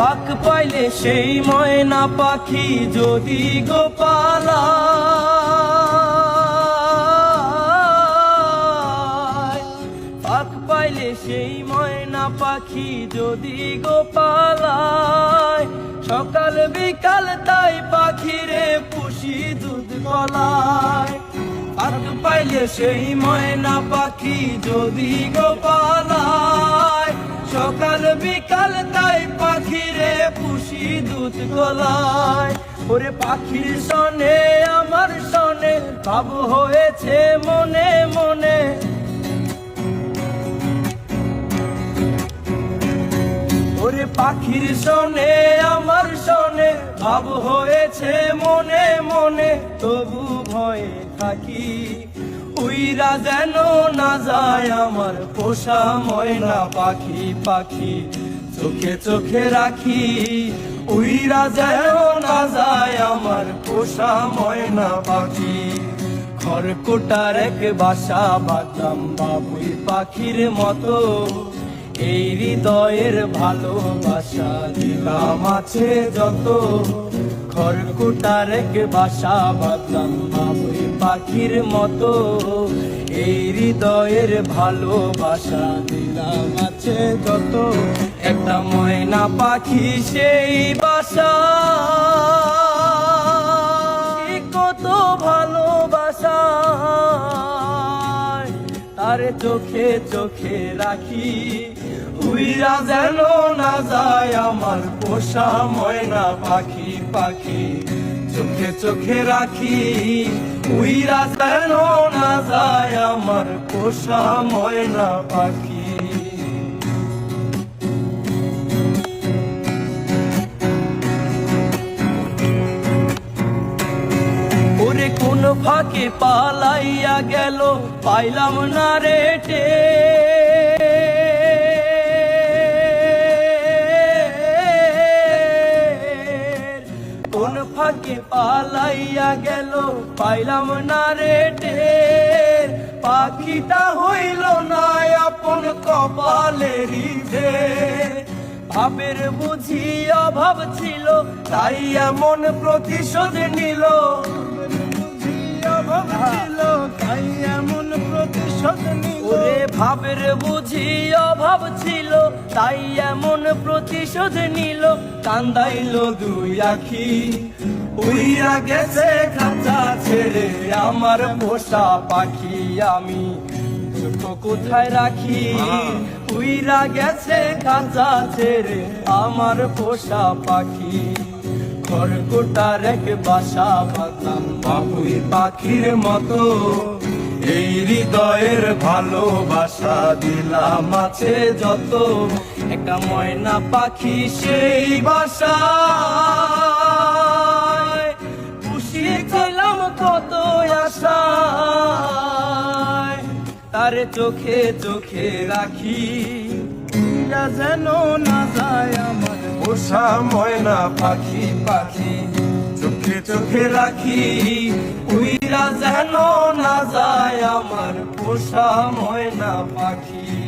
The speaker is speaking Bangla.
ফাঁক পাইলে সেই ময়না পাখি যদি গোপালা। ফাঁক পাইলে সেই ময়না পাখি যদি গোপালায় সকাল বিকাল তাই পাখিরে পুষি দুধ গলায় ফাঁক পাইলে সেই ময়না পাখি যদি গোপালায় দুধ গলায়। ওরে পাখির সনে আমার সনে ভাব হয়েছে মনে মনে। ওরে পাখির সনে আমার শোনে ভাব হয়েছে মনে মনে। তবু ভয়ে থাকি, উইরা যেন না যায় আমার পোষা ময়না পাখি পাখি। চোখে চোখে রাখি, উইরা যেন না যায় আমার পোষা ময়না পাখি। খড়কুটার এক বাসা বাতাম বাবুই পাখির মতো। এই হৃদয়ের ভালোবাসা দিলাম আছে যত। খড়কুটার এক বাসা বাতাম বাবুই পাখির মতো। এই হৃদয়ের ভালোবাসা দিলাম আছে যত। একটা ময়না পাখি সেই বাসা। কত ভালোবাসা। তার চোখে চোখে রাখি। উইরা যেন না যায় আমার পোষা ময়না পাখি পাখি। চোখে চোখে রাখি, উইরা যেন না যায় আমার পোষা ময়না পাখি। ওরে কোন ফাঁকে পালাইয়া গেল, পাইলাম না রেটে ফাঁকে পালাইয়া গেল পাইলাম না রেটে। পাখিটা হইল না আপন কপালেরই ভেদ। ভাবের বুঝি অভাব ছিল তাই এমন প্রতিশোধ নিল। ছিল তাই এমন প্রতিশোধ নিল। ভাবের বুঝি অভাব ছিল তাই এমন প্রতিশোধ নিল। কান্দাইল দুই আখি উইরা গেছে খাঁচা ছেড়ে আমার পোষা পাখি আমি। চোখ কোথায় রাখি? উইরা গেছে খাঁচা ছেড়ে আমার পোষা পাখি। খড়কুটার এক বাসা বাতাম বাবুই পাখির মতো। এই হৃদয়ের ভালোবাসা দিলাম আছে যত। একটা ময়না পাখি সেই বাসা তার চোখে চোখে রাখি। যেন না যায় আমার। পোষা ময়না পাখি পাখি। চোখে চোখে রাখি। উইরা যেন আমার পোষা ময়না পাখি।